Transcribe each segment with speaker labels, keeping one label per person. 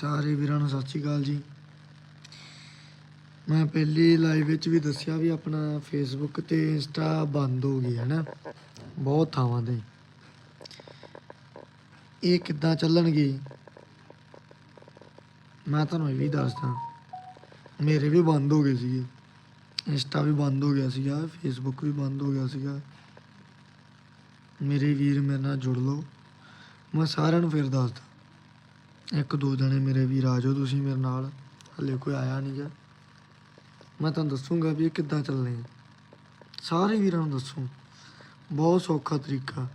Speaker 1: ਸਾਰੇ ਵੀਰਾਂ ਨੂੰ ਸਤਿ ਸ਼੍ਰੀ ਅਕਾਲ ਜੀ। ਮੈਂ ਪਹਿਲੀ ਲਾਈਵ ਵਿੱਚ ਵੀ ਦੱਸਿਆ ਵੀ ਆਪਣਾ ਫੇਸਬੁੱਕ ਤੇ ਇੰਸਟਾ ਬੰਦ ਹੋ ਗਿਆ ਹੈ ਨਾ। ਬਹੁਤ ਥਾਵਾਂ ਤੇ। ਇਹ ਕਿੱਦਾਂ ਚੱਲਣਗੇ? ਮੈਂ ਤੁਹਾਨੂੰ ਇਹ ਵੀ ਦੱਸਦਾ। ਮੇਰੇ ਵੀ ਬੰਦ ਹੋ ਗਏ ਸੀਗੇ। ਇੰਸਟਾ ਵੀ ਬੰਦ ਹੋ ਗਿਆ ਸੀਗਾ ਫੇਸਬੁੱਕ ਵੀ ਬੰਦ ਹੋ ਗਿਆ ਸੀਗਾ। ਮੇਰੇ ਵੀਰ ਮੇਰੇ ਨਾਲ ਜੁੜ ਲਓ। ਮੈਂ ਸਾਰਿਆਂ ਨੂੰ ਫਿਰ ਦੱਸਦਾ। ਇੱਕ ਦੋ ਜਣੇ ਮੇਰੇ ਵੀਰ ਆ ਜਾਓ ਤੁਸੀਂ ਮੇਰੇ ਨਾਲ। ਹਲੇ ਕੋਈ ਆਇਆ ਨਹੀਂ ਗਾ। ਮੈਂ ਤੁਹਾਨੂੰ ਦੱਸੂਗਾ ਵੀ ਇਹ ਕਿੱਦਾਂ ਚੱਲਣੇ ਆ। ਸਾਰੇ ਵੀਰਾਂ ਨੂੰ ਦੱਸੂ। ਬਹੁਤ ਸੌਖਾ ਤਰੀਕਾ।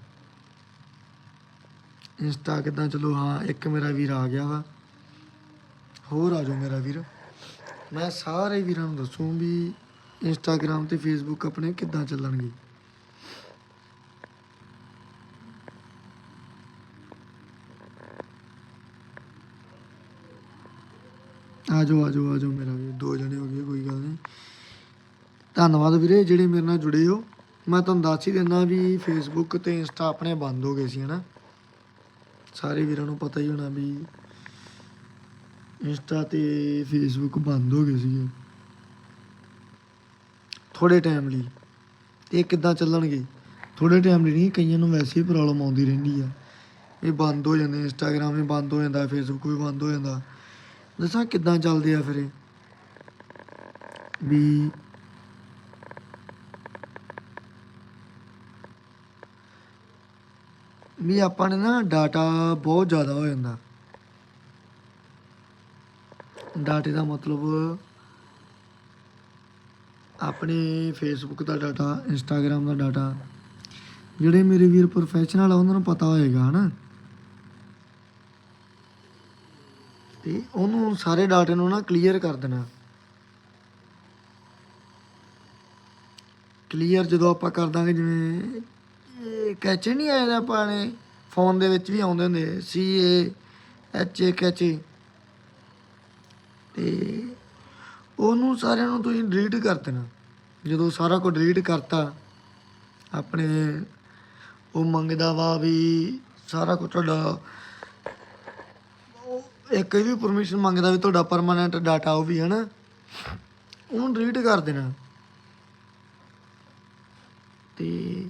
Speaker 1: ਇੰਸਟਾ ਕਿੱਦਾਂ ਚਲੋ, ਹਾਂ, ਇੱਕ ਮੇਰਾ ਵੀਰ ਆ ਗਿਆ ਵਾ। ਹੋਰ ਆ ਜਾਓ ਮੇਰਾ ਵੀਰ। ਮੈਂ ਸਾਰੇ ਵੀਰਾਂ ਨੂੰ ਦੱਸੂ ਵੀ ਇੰਸਟਾਗ੍ਰam ਤੇ ਫੇਸਬੁੱਕ ਆਪਣੇ ਕਿੱਦਾਂ ਚੱਲਣਗੇ। ਆ ਜਾਓ ਆ ਜਾਓ ਆ ਜਾਓ ਮੇਰਾ ਵੀ ਦੋ ਜਣੇ ਹੋ ਗਏ, ਕੋਈ ਗੱਲ ਨਹੀਂ। ਧੰਨਵਾਦ ਵੀਰੇ, ਜਿਹੜੇ ਮੇਰੇ ਨਾਲ ਜੁੜੇ ਹੋ। ਮੈਂ ਤੁਹਾਨੂੰ ਦੱਸ ਹੀ ਦਿੰਦਾ ਵੀ ਫੇਸਬੁੱਕ ਤੇ ਇੰਸਟਾ ਆਪਣੇ ਬੰਦ ਹੋ ਗਏ ਸੀ, ਹਨਾ। ਸਾਰੇ ਵੀਰਾਂ ਨੂੰ ਪਤਾ ਹੀ ਹੋਣਾ ਵੀ ਇੰਸਟਾ ਤੇ ਫੇਸਬੁੱਕ ਬੰਦ ਹੋ ਗਏ ਸੀਗੇ। ਥੋੜੇ ਟਾਈਮ ਲਈ। ਤੇ ਇਹ ਕਿੱਦਾਂ ਚੱਲਣਗੇ? ਥੋੜੇ ਟਾਈਮ ਲਈ ਨਹੀਂ, ਕਈਆਂ ਨੂੰ ਵੈਸੇ ਹੀ ਪ੍ਰੋਬਲਮ ਆਉਂਦੀ ਰਹਿੰਦੀ ਆ। ਇਹ ਬੰਦ ਹੋ ਜਾਂਦੇ ਇੰਸਟਾਗ੍ਰਾਮ ਵੀ ਬੰਦ ਹੋ ਜਾਂਦਾ ਫੇਸਬੁੱਕ ਵੀ ਬੰਦ ਹੋ ਜਾਂਦਾ। ਦੱਸਾਂ ਕਿੱਦਾਂ ਚੱਲਦੇ ਆ ਫਿਰ ਇਹ? ਵੀ ਵੀ ਆਪਾਂ ਨੇ ਨਾ ਡਾਟਾ ਬਹੁਤ ਜ਼ਿਆਦਾ ਹੋ ਜਾਂਦਾ। ਡਾਟੇ ਦਾ ਮਤਲਬ ਆਪਣੇ ਫੇਸਬੁੱਕ ਦਾ ਡਾਟਾ ਇੰਸਟਾਗ੍ਰam ਦਾ ਡਾਟਾ ਜਿਹੜੇ ਮੇਰੇ ਵੀਰ ਪ੍ਰੋਫੈਸ਼ਨਲ ਆ, ਉਹਨਾਂ ਨੂੰ ਪਤਾ ਹੋਏਗਾ, ਹਨਾ? ਉਹਨੂੰ ਸਾਰੇ ਡਾਟੇ ਨੂੰ ਨਾ ਕਲੀਅਰ ਕਰ ਦੇਣਾ। ਕਲੀਅਰ ਜਦੋਂ ਆਪਾਂ ਕਰ ਦਾਂਗੇ, ਜਿਵੇਂ ਇਹ ਕੈਚੇ ਨਹੀਂ ਆਏ ਆਪਾਂ ਨੇ ਫੋਨ ਦੇ ਵਿੱਚ ਵੀ ਆਉਂਦੇ ਹੁੰਦੇ ਸੀ ਏ ਐਚ ਏ ਕੈਚੇ ਤੇ ਉਹਨੂੰ ਸਾਰਿਆਂ ਨੂੰ ਤੁਸੀਂ ਡਿਲੀਟ ਕਰ ਦੇਣਾ। ਜਦੋਂ ਸਾਰਾ ਕੁਝ ਡਿਲੀਟ ਕਰਤਾ, ਆਪਣੇ ਉਹ ਮੰਗਦਾ ਵਾ ਵੀ ਸਾਰਾ ਕੁਝ ਤੁਹਾਡਾ ਇੱਕ ਇਹ ਵੀ ਪਰਮਿਸ਼ਨ ਮੰਗਦਾ ਵੀ ਤੁਹਾਡਾ ਪਰਮਾਨੈਂਟ ਡਾਟਾ ਉਹ ਵੀ ਹੈ ਨਾ ਉਹਨੂੰ ਡਿਲੀਟ ਕਰ ਦੇਣਾ। ਤੇ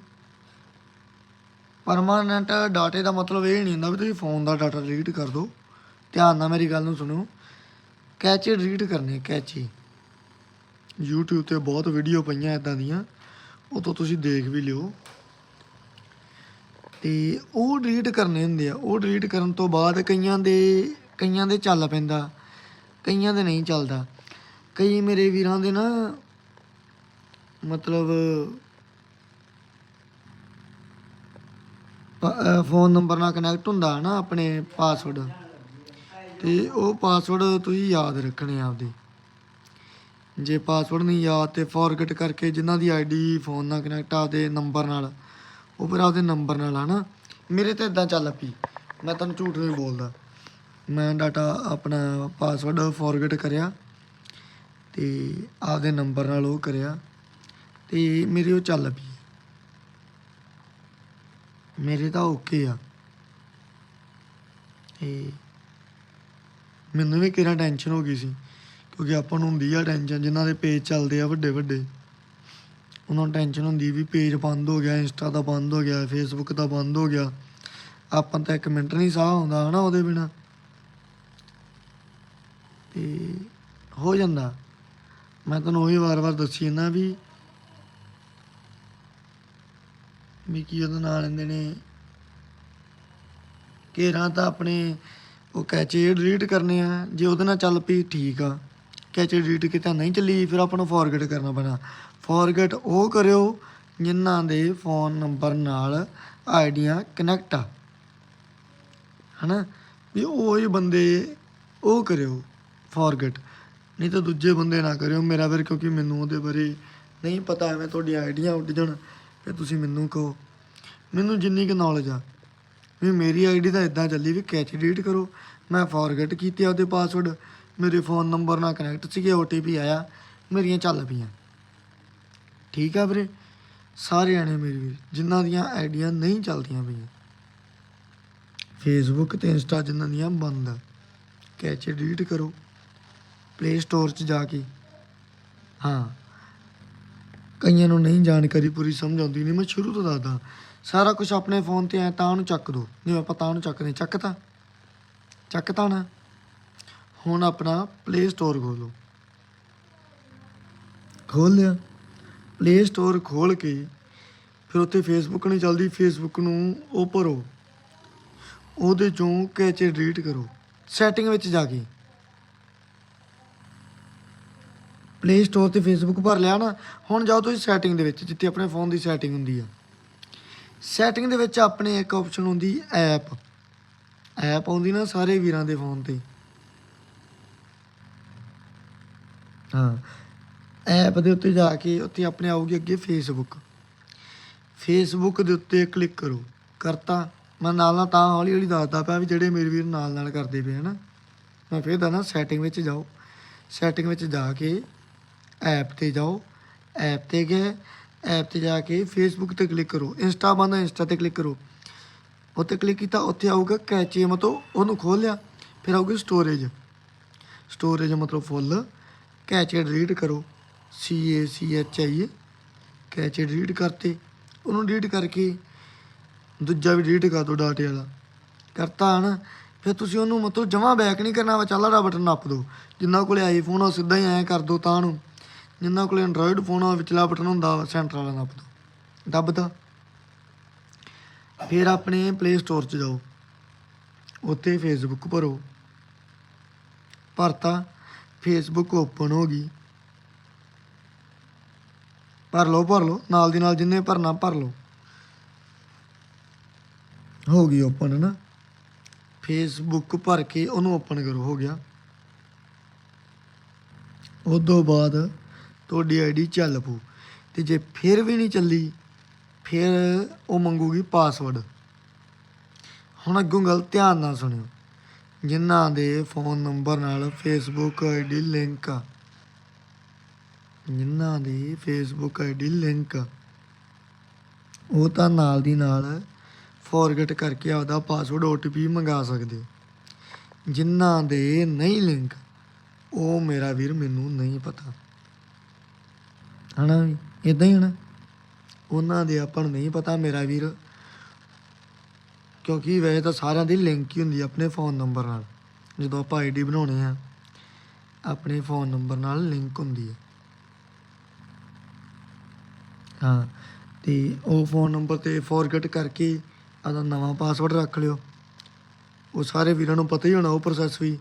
Speaker 1: ਪਰਮਾਨੈਂਟ ਡਾਟੇ ਦਾ ਮਤਲਬ ਇਹ ਨਹੀਂ ਹੁੰਦਾ ਵੀ ਤੁਸੀਂ ਫੋਨ ਦਾ ਡਾਟਾ ਡਿਲੀਟ ਕਰ ਦਿਓ। ਧਿਆਨ ਨਾਲ ਮੇਰੀ ਗੱਲ ਨੂੰ ਸੁਣੋ। ਕੈਚੇ ਡਿਲੀਟ ਕਰਨੇ ਕੈਚੀ। YouTube ਤੇ ਬਹੁਤ ਵੀਡੀਓ ਪਈਆਂ ਇਦਾਂ ਦੀਆਂ। ਉਹ ਤੋਂ ਤੁਸੀਂ ਦੇਖ ਵੀ ਲਿਓ। ਤੇ ਉਹ ਡਿਲੀਟ ਕਰਨੇ ਹੁੰਦੇ ਆ। ਉਹ ਡਿਲੀਟ ਕਰਨ ਤੋਂ ਬਾਅਦ ਕਈਆਂ ਦੇ ਕਈਆਂ ਦੇ ਚੱਲ ਪੈਂਦਾ, ਕਈਆਂ ਦੇ ਨਹੀਂ ਚੱਲਦਾ। ਕਈ ਮੇਰੇ ਵੀਰਾਂ ਦੇ ਨਾ, ਮਤਲਬ ਫੋਨ ਨੰਬਰ ਨਾਲ ਕਨੈਕਟ ਹੁੰਦਾ ਨਾ ਆਪਣੇ ਪਾਸਵਰਡ ਤੇ ਉਹ ਪਾਸਵਰਡ ਤੁਸੀਂ ਯਾਦ ਰੱਖਣੇ ਆਪਦੇ। ਜੇ ਪਾਸਵਰਡ ਨਹੀਂ ਯਾਦ ਤੇ ਫੋਰਗੇਟ ਕਰਕੇ ਜਿਨ੍ਹਾਂ ਦੀ ਆਈਡੀ ਫੋਨ ਨਾਲ ਕਨੈਕਟ ਆਪਦੇ ਨੰਬਰ ਨਾਲ, ਉਹ ਫਿਰ ਆਪਦੇ ਨੰਬਰ ਨਾਲ ਹਨਾ ਮੇਰੇ ਤੇ ਇਦਾਂ ਚੱਲ ਪਈ, ਮੈਂ ਤੁਹਾਨੂੰ ਝੂਠ ਨਹੀਂ ਬੋਲਦਾ। ਮੈਂ ਡਾਟਾ ਆਪਣਾ ਪਾਸਵਰਡ ਫੋਰਗੇਟ ਕਰਿਆ ਤੇ ਆਪਦੇ ਨੰਬਰ ਨਾਲ ਉਹ ਕਰਿਆ ਤੇ ਮੇਰੀ ਉਹ ਚੱਲ ਪਈ। ਮੇਰੇ ਤਾਂ ਓਕੇ ਆ। ਤੇ ਮੈਨੂੰ ਵੀ ਕਿਹੜਾ ਟੈਨਸ਼ਨ ਹੋ ਗਈ ਸੀ, ਕਿਉਂਕਿ ਆਪਾਂ ਨੂੰ ਹੁੰਦੀ ਆ ਟੈਨਸ਼ਨ ਜਿਨ੍ਹਾਂ ਦੇ ਪੇਜ ਚੱਲਦੇ ਆ ਵੱਡੇ ਵੱਡੇ। ਉਹਨਾਂ ਨੂੰ ਟੈਨਸ਼ਨ ਹੁੰਦੀ ਵੀ ਪੇਜ ਬੰਦ ਹੋ ਗਿਆ, ਇੰਸਟਾ ਦਾ ਬੰਦ ਹੋ ਗਿਆ ਫੇਸਬੁੱਕ ਦਾ ਬੰਦ ਹੋ ਗਿਆ। ਆਪਾਂ ਤਾਂ ਇੱਕ ਮਿੰਟ ਨਹੀਂ ਸਾਹ ਆਉਂਦਾ ਹਨਾ ਉਹਦੇ ਬਿਨਾ। ਤੇ ਹੋ ਜਾਂਦਾ। ਮੈਂ ਤੁਹਾਨੂੰ ਉਹੀ ਵਾਰ-ਵਾਰ ਦੱਸੀ ਜਾਂਦਾ ਵੀ ਵੀ ਕੀ ਉਹਦਾ ਨਾਂ ਲੈਂਦੇ ਨੇ। ਘੇਰਾਂ ਤਾਂ ਆਪਣੇ ਉਹ ਕੈਚੇ ਡਿਲੀਟ ਕਰਨੇ ਆ। ਜੇ ਉਹਦੇ ਨਾਲ ਚੱਲ ਪਈ ਠੀਕ ਆ। ਕੈਚੇ ਡਿਲੀਟ ਕੀਤਾ ਨਹੀਂ ਚੱਲੀ, ਫਿਰ ਆਪਾਂ ਨੂੰ ਫੋਰਗੇਟ ਕਰਨਾ ਪੈਣਾ। ਫੋਰਗੇਟ ਉਹ ਕਰਿਓ ਜਿਨ੍ਹਾਂ ਦੇ ਫੋਨ ਨੰਬਰ ਨਾਲ ਆਈਡੀਆਂ ਕਨੈਕਟ ਆ। ਹਨਾ? ਵੀ ਉਹ ਹੀ ਬੰਦੇ ਉਹ ਕਰਿਓ। ਫੋਰਗੇਟ ਨਹੀਂ ਤਾਂ ਦੂਜੇ ਬੰਦੇ ਨਾ ਕਰਿਓ ਮੇਰਾ ਫਿਰ, ਕਿਉਂਕਿ ਮੈਨੂੰ ਉਹਦੇ ਬਾਰੇ ਨਹੀਂ ਪਤਾ, ਐਵੇਂ ਤੁਹਾਡੀਆਂ ਆਈਡੀਆਂ ਉੱਡ ਜਾਣ, ਫਿਰ ਤੁਸੀਂ ਮੈਨੂੰ ਕਹੋ। ਮੈਨੂੰ ਜਿੰਨੀ ਕੁ ਨੌਲੇਜ ਆ, ਵੀ ਮੇਰੀ ਆਈਡੀ ਤਾਂ ਇਦਾਂ ਚੱਲੀ ਵੀ ਕੈਚ ਡਿਲੀਟ ਕਰੋ। ਮੈਂ ਫੋਰਗੇਟ ਕੀਤੀ ਆ ਉਹਦੇ ਪਾਸਵਰਡ ਮੇਰੇ ਫੋਨ ਨੰਬਰ ਨਾਲ ਕਨੈਕਟ ਸੀਗੇ OTP ਆਇਆ, ਮੇਰੀਆਂ ਚੱਲ ਪਈਆਂ। ਠੀਕ ਆ ਵੀਰੇ? ਸਾਰੇ ਆਣੇ ਮੇਰੇ ਵੀਰ, ਜਿਨ੍ਹਾਂ ਦੀਆਂ ਆਈਡੀਆਂ ਨਹੀਂ ਚੱਲਦੀਆਂ ਪਈਆਂ। ਫੇਸਬੁੱਕ ਤੇ ਇੰਸਟਾ ਜਿਨ੍ਹਾਂ ਦੀਆਂ ਬੰਦ ਕੈਚ ਕੈਚੇ ਡਿਲੀਟ ਕਰੋ। ਪਲੇ ਸਟੋਰ 'ਚ ਜਾ ਕੇ। ਹਾਂ। ਕਈਆਂ ਨੂੰ ਨਹੀਂ ਜਾਣਕਾਰੀ ਪੂਰੀ ਸਮਝ ਆਉਂਦੀ, ਨਹੀਂ ਮੈਂ ਸ਼ੁਰੂ ਤੋਂ ਦੱਸਦਾ। ਸਾਰਾ ਕੁਝ ਆਪਣੇ ਫੋਨ ਤੇ ਐ ਤਾਂ ਉਹਨੂੰ ਚੱਕ ਦੋ। ਜਿਵੇਂ ਆਪਾਂ ਤਾਂ ਉਹਨੂੰ ਚੱਕਦੇ ਚੱਕਤਾ ਚੱਕਤਾ ਨਾ। ਹੁਣ ਆਪਣਾ ਪਲੇ ਸਟੋਰ ਖੋਲੋ ਖੋਲ ਲਿਆ। ਪਲੇ ਸਟੋਰ ਖੋਲ ਕੇ ਫਿਰ ਉੱਥੇ ਫੇਸਬੁੱਕ ਨਹੀਂ ਚੱਲਦੀ। ਫੇਸਬੁੱਕ ਨੂੰ ਉਹ ਭਰੋ। ਉਹਦੇ ਚੋਂ ਕੈਚੇ ਡਿਲੀਟ ਕਰੋ। ਸੈਟਿੰਗ ਵਿੱਚ ਜਾ ਕੇ। ਪਲੇ ਸਟੋਰ ਤੇ ਫੇਸਬੁੱਕ ਭਰ ਲਿਆ ਨਾ, ਹੁਣ ਜਾਓ ਤੁਸੀਂ ਸੈਟਿੰਗ ਦੇ ਵਿੱਚ, ਜਿੱਥੇ ਆਪਣੇ ਫੋਨ ਦੀ ਸੈਟਿੰਗ ਹੁੰਦੀ ਆ। ਸੈਟਿੰਗ ਦੇ ਵਿੱਚ ਆਪਣੇ ਇੱਕ ਆਪਸ਼ਨ ਹੁੰਦੀ ਐਪ ਐਪ ਆਉਂਦੀ ਨਾ ਸਾਰੇ ਵੀਰਾਂ ਦੇ ਫੋਨ ਤੇ। ਹਾਂ ਐਪ ਦੇ ਉੱਤੇ ਜਾ ਕੇ ਉੱਥੇ ਆਪਣੇ ਆਊਗੀ ਅੱਗੇ ਫੇਸਬੁੱਕ ਫੇਸਬੁੱਕ ਦੇ ਉੱਤੇ ਕਲਿੱਕ ਕਰੋ। ਕਰਤਾ, ਮੈਂ ਨਾਲ ਨਾਲ ਤਾਂ ਹੌਲੀ ਹੌਲੀ ਦੱਸਦਾ ਪਿਆ ਵੀ ਜਿਹੜੇ ਮੇਰੇ ਵੀਰ ਨਾਲ ਨਾਲ ਕਰਦੇ ਪਏ ਹਨਾ ਮੈਂ ਫਿਰ ਦੱਸਦਾ ਸੈਟਿੰਗ ਵਿੱਚ ਜਾਓ। ਸੈਟਿੰਗ ਵਿੱਚ ਜਾ ਕੇ ਐਪ ਤੇ ਜਾਓ, ਐਪ ਤੇ ਗਏ, ਐਪ ਤੇ ਜਾ ਕੇ ਫੇਸਬੁੱਕ ਤੇ ਕਲਿੱਕ ਕਰੋ ਇੰਸਟਾ ਬੰਦਾ ਇੰਸਟਾ ਤੇ ਕਲਿੱਕ ਕਰੋ। ਉੱਤੇ ਕਲਿੱਕ ਕੀਤਾ, ਉੱਥੇ ਆਊਗਾ ਕੈਚੇ ਮਤਲਬ ਉਹਨੂੰ ਖੋਲ ਲਿਆ, ਫਿਰ ਆਊਗੀ ਸਟੋਰੇਜ ਸਟੋਰੇਜ ਮਤਲਬ ਫੁੱਲ ਕੈਚੇ ਡਿਲੀਟ ਕਰੋ। ਸੀ ਏ ਸੀ ਐਚ ਆਈ ਕੈਚੇ ਡਿਲੀਟ ਕਰਤੇ। ਉਹਨੂੰ ਡਿਲੀਟ ਕਰਕੇ ਦੂਜਾ ਵੀ ਡਿਲੀਟ ਕਰ ਦਿਓ ਡਾਟੇ ਵਾਲਾ। ਕਰਤਾ ਹਨ ਫਿਰ ਤੁਸੀਂ ਉਹਨੂੰ ਮਤਲਬ ਜਮਾ ਬੈਕ ਨਹੀਂ ਕਰਨਾ ਵਾ ਚੱਲ ਵਾਲਾ ਬਟਨ ਨੱਪ ਦਿਓ ਜਿੰਨਾ ਕੋਲੇ ਆਈਫੋਨ ਆ ਸਿੱਧਾ ਹੀ ਐਂ ਕਰ ਦਿਓ ਤਾਂ ਨੂੰ। ਜਿਨ੍ਹਾਂ ਕੋਲ ਐਂਡਰੋਇਡ ਫੋਨ ਆ ਵਿਚਲਾ ਬਟਨ ਹੁੰਦਾ ਵਾ ਸੈਂਟਰ ਵਾਲਾ ਨੱਪ ਦਿਓ ਦੱਬਦਾ ਫਿਰ ਆਪਣੇ ਪਲੇ ਸਟੋਰ 'ਚ ਜਾਓ। ਉੱਥੇ ਫੇਸਬੁੱਕ ਭਰੋ। ਭਰਤਾ। ਫੇਸਬੁੱਕ ਓਪਨ ਹੋ ਗਈ। ਭਰ ਲਓ ਭਰ ਲਓ। ਨਾਲ ਦੀ ਨਾਲ ਜਿੰਨੇ ਭਰਨਾ, ਭਰ ਲਓ। ਹੋ ਗਈ ਓਪਨ ਨਾ ਫੇਸਬੁੱਕ ਭਰ ਕੇ ਉਹਨੂੰ ਓਪਨ ਕਰੋ, ਹੋ ਗਿਆ। ਉਸ ਤੋਂ ਬਾਅਦ ਤੁਹਾਡੀ ਆਈਡੀ ਚੱਲ ਪੂ ਤੇ ਜੇ ਫਿਰ ਵੀ ਨਹੀਂ ਚੱਲੀ, ਫਿਰ ਉਹ ਮੰਗੂਗੀ ਪਾਸਵਰਡ ਹੁਣ ਅੱਗੋਂ ਗੱਲ ਧਿਆਨ ਨਾਲ ਸੁਣਿਓ। ਜਿਨ੍ਹਾਂ ਦੇ ਫੋਨ ਨੰਬਰ ਨਾਲ ਫੇਸਬੁੱਕ ਆਈਡੀ ਲਿੰਕ ਆ। ਜਿਨ੍ਹਾਂ ਦੀ ਫੇਸਬੁੱਕ ਆਈਡੀ ਲਿੰਕ ਆ। ਉਹ ਤਾਂ ਨਾਲ ਦੀ ਨਾਲ ਫੋਰਗੇਟ ਕਰਕੇ ਆਪਦਾ ਪਾਸਵਰਡ OTP ਮੰਗਾ ਸਕਦੇ ਜਿਨ੍ਹਾਂ ਦੇ ਨਹੀਂ ਲਿੰਕ ਉਹ ਮੇਰਾ ਵੀਰ ਮੈਨੂੰ ਨਹੀਂ ਪਤਾ। ਹਨਾ ਵੀ? ਇਦਾਂ ਹੀ ਹਨਾ? ਉਹਨਾਂ ਦੇ ਆਪਾਂ ਨੂੰ ਨਹੀਂ ਪਤਾ ਮੇਰਾ ਵੀਰ। ਕਿਉਂਕਿ ਵੈਸੇ ਤਾਂ ਸਾਰਿਆਂ ਦੀ ਲਿੰਕ ਹੀ ਹੁੰਦੀ ਆਪਣੇ ਫੋਨ ਨੰਬਰ ਨਾਲ। ਜਦੋਂ ਆਪਾਂ ਆਈਡੀ ਬਣਾਉਣੇ ਆ, ਆਪਣੇ ਫੋਨ ਨੰਬਰ ਨਾਲ ਲਿੰਕ ਹੁੰਦੀ ਹੈ ਹਾਂ, ਤੇ ਉਹ ਫੋਨ ਨੰਬਰ ਤੇ ਫੋਰਗੇਟ ਕਰਕੇ ਆਦਾ ਨਵਾਂ ਪਾਸਵਰਡ ਰੱਖ ਲਿਓ। ਉਹ ਸਾਰੇ ਵੀਰਾਂ ਨੂੰ ਪਤਾ ਹੀ ਹੋਣਾ ਉਹ ਪ੍ਰੋਸੈਸ ਵੀ।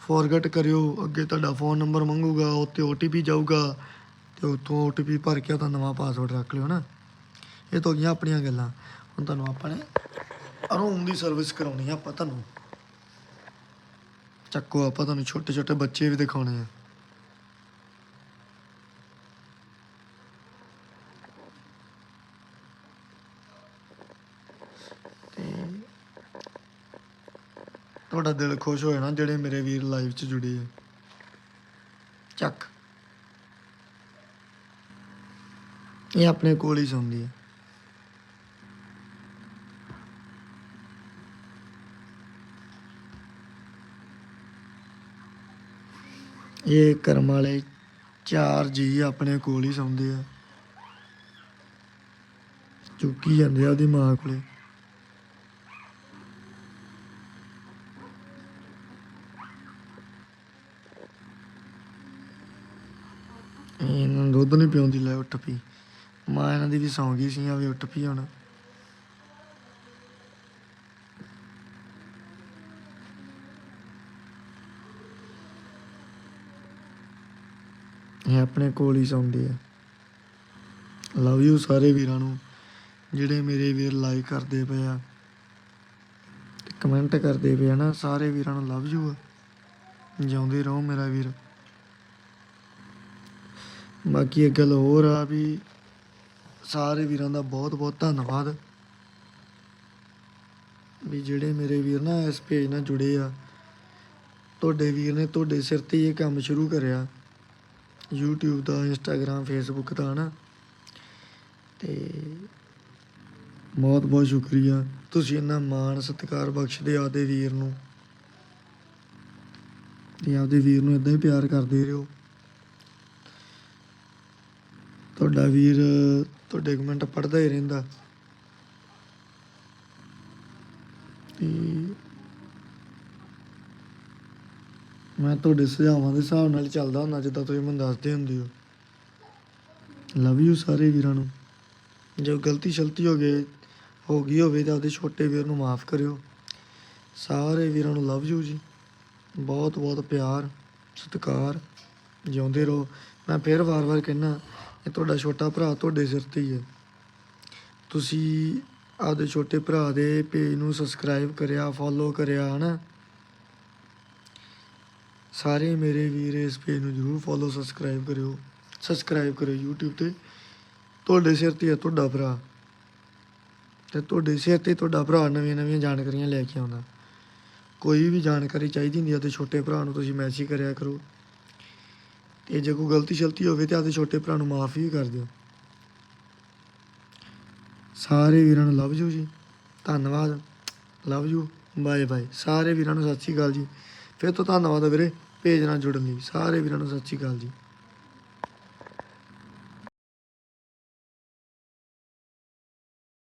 Speaker 1: ਫੋਰਗੇਟ ਕਰਿਓ, ਅੱਗੇ ਤੁਹਾਡਾ ਫੋਨ ਨੰਬਰ ਮੰਗੂਗਾ ਉੱਤੇ OTP ਜਾਊਗਾ। ਤੇ ਉੱਥੋਂ OTP ਭਰ ਕੇ ਉਹਦਾ ਨਵਾਂ ਪਾਸਵਰਡ ਰੱਖ ਲਿਓ ਨਾ। ਇਹ ਤਾਂ ਹੋ ਗਈਆਂ ਆਪਣੀਆਂ ਗੱਲਾਂ। ਹੁਣ ਤੁਹਾਨੂੰ ਆਪਾਂ ਨੇ ਰੂਮ ਦੀ ਸਰਵਿਸ ਕਰਾਉਣੀ ਆ ਆਪਾਂ ਤੁਹਾਨੂੰ। ਚੱਕੋ, ਆਪਾਂ ਤੁਹਾਨੂੰ ਛੋਟੇ ਛੋਟੇ ਬੱਚੇ ਵੀ ਦਿਖਾਉਣੇ ਆ। ਤੁਹਾਡਾ ਦਿਲ ਖੁਸ਼ ਹੋ ਜਾਣਾ ਜਿਹੜੇ ਮੇਰੇ ਵੀਰ ਲਾਈਵ 'ਚ ਜੁੜੇ ਆ। ਚੱਕ। ਇਹ ਆਪਣੇ ਕੋਲ ਹੀ ਸੌਂਦੀ ਹੈ। ਇਹ ਕਰਮ ਵਾਲੇ ਚਾਰ ਜੀ ਆਪਣੇ ਕੋਲ ਹੀ ਸੌਂਦੇ ਆ। ਚੁੱਕੀ ਜਾਂਦੇ ਆ ਉਹਦੀ ਮਾਂ ਕੋਲੇ। ਇਹਨਾਂ ਦੁੱਧ ਨਹੀਂ ਪਿਉਂਦੀ, ਲੈ ਉੱਠ ਪਈ ਮਾਂ ਇਹਨਾਂ ਦੀ ਵੀ ਸੌਂ ਗਈ ਸੀ ਆ ਵੀ ਉੱਠ ਪਈ ਹੁਣ। ਇਹ ਆਪਣੇ ਕੋਲ ਹੀ ਸੌਂਦੇ ਆ। ਲਵ ਯੂ ਸਾਰੇ ਵੀਰਾਂ ਨੂੰ, ਜਿਹੜੇ ਮੇਰੇ ਵੀਰ ਲਾਈਕ ਕਰਦੇ ਪਏ ਆ। ਕਮੈਂਟ ਕਰਦੇ ਪਏ ਆ ਨਾ, ਸਾਰੇ ਵੀਰਾਂ ਨੂੰ ਲਵ ਯੂ ਜਿਉਂਦੇ ਰਹੋ ਮੇਰਾ ਵੀਰ। ਬਾਕੀ ਇੱਕ ਗੱਲ ਹੋਰ ਆ ਵੀ ਸਾਰੇ ਵੀਰਾਂ ਦਾ ਬਹੁਤ ਬਹੁਤ ਧੰਨਵਾਦ। ਵੀ ਜਿਹੜੇ ਮੇਰੇ ਵੀਰ ਨਾ ਇਸ ਪੇਜ ਨਾਲ ਜੁੜੇ ਆ, ਤੁਹਾਡੇ ਵੀਰ ਨੇ ਤੁਹਾਡੇ ਸਿਰ ਤੇ ਇਹ ਕੰਮ ਸ਼ੁਰੂ ਕਰਿਆ। YouTube ਦਾ, Instagram, Facebook ਦਾ ਨਾ। ਤੇ ਬਹੁਤ ਬਹੁਤ ਸ਼ੁਕਰੀਆ। ਤੁਸੀਂ ਇੰਨਾ ਮਾਣ ਸਤਿਕਾਰ ਬਖਸ਼ਦੇ ਆਦੇ ਵੀਰ ਨੂੰ। ਤੇ ਆਪਦੇ ਵੀਰ ਨੂੰ ਇਦਾਂ ਹੀ ਪਿਆਰ ਕਰਦੇ ਰਹੋ। ਤੁਹਾਡਾ ਵੀਰ, ਤੁਹਾਡੇ ਕਮੈਂਟ ਪੜ੍ਹਦਾ ਹੀ ਰਹਿੰਦਾ। ਤੇ ਮੈਂ ਤੁਹਾਡੇ ਸੁਝਾਵਾਂ ਦੇ ਹਿਸਾਬ ਨਾਲ ਚੱਲਦਾ ਹੁੰਦਾ, ਜਿੱਦਾਂ ਤੁਸੀਂ ਮੈਨੂੰ ਦੱਸਦੇ ਹੁੰਦੇ ਹੋ। ਲਵ ਯੂ ਸਾਰੇ ਵੀਰਾਂ ਨੂੰ। ਜੋ ਗਲਤੀ ਸ਼ਲਤੀ ਹੋ ਗਏ ਹੋ ਗਈ ਹੋਵੇ ਤਾਂ ਉਹਦੇ ਛੋਟੇ ਵੀਰ ਨੂੰ ਮਾਫ ਕਰਿਓ। ਸਾਰੇ ਵੀਰਾਂ ਨੂੰ ਲਵ ਯੂ ਜੀ। ਬਹੁਤ ਬਹੁਤ ਪਿਆਰ, ਸਤਿਕਾਰ। ਜਿਉਂਦੇ ਰਹੋ। ਮੈਂ ਫਿਰ ਵਾਰ-ਵਾਰ ਕਹਿਣਾ ਇਹ ਤੁਹਾਡਾ ਛੋਟਾ ਭਰਾ ਤੁਹਾਡੇ ਸਿਰ ਤੇ ਹੀ ਹੈ। ਤੁਸੀਂ ਆਪਦੇ ਛੋਟੇ ਭਰਾ ਦੇ ਪੇਜ ਨੂੰ ਸਬਸਕ੍ਰਾਈਬ ਕਰਿਆ ਫੋਲੋ ਕਰਿਆ, ਹਨਾ? ਸਾਰੇ ਮੇਰੇ ਵੀਰ ਇਸ ਪੇਜ ਨੂੰ ਜਰੂਰ ਫੋਲੋ ਸਬਸਕ੍ਰਾਈਬ ਕਰਿਓ। ਸਬਸਕ੍ਰਾਈਬ ਕਰਿਓ YouTube ਤੇ। ਤੁਹਾਡੇ ਸਿਰ ਤੇ ਹੈ ਤੁਹਾਡਾ ਭਰਾ। ਤੇ ਤੁਹਾਡੇ ਸਿਰ ਤੇ ਤੁਹਾਡਾ ਭਰਾ ਨਵੀਆਂ ਨਵੀਆਂ ਜਾਣਕਾਰੀਆਂ ਲੈ ਕੇ ਆਉਂਦਾ। ਕੋਈ ਵੀ ਜਾਣਕਾਰੀ ਚਾਹੀਦੀ ਹੁੰਦੀ ਹੈ ਤੇ ਛੋਟੇ ਭਰਾ ਨੂੰ ਤੁਸੀਂ ਮੈਸੇਜ ਕਰਿਆ ਕਰੋ। ਤੇ ਜੇ ਕੋਈ ਗਲਤੀ ਸ਼ਲਤੀ ਹੋਵੇ ਤੇ ਆਪਦੇ ਛੋਟੇ ਭਰਾ ਨੂੰ ਮਾਫ ਵੀ ਕਰ ਦਿਓ। ਸਾਰੇ ਵੀਰਾਂ ਨੂੰ ਲਵ ਯੂ ਜੀ। ਧੰਨਵਾਦ। Love you. Bye bye. ਸਾਰੇ ਵੀਰਾਂ ਨੂੰ ਸਤਿ ਸ਼੍ਰੀ ਅਕਾਲ ਜੀ। ਫਿਰ ਤੋਂ ਧੰਨਵਾਦ ਵੀਰੇ। ਪੇਜ ਨਾਲ ਜੁੜਨ ਲਈ। ਸਾਰੇ ਵੀਰਾਂ ਨੂੰ ਸਤਿ ਸ਼੍ਰੀ ਅਕਾਲ ਜੀ।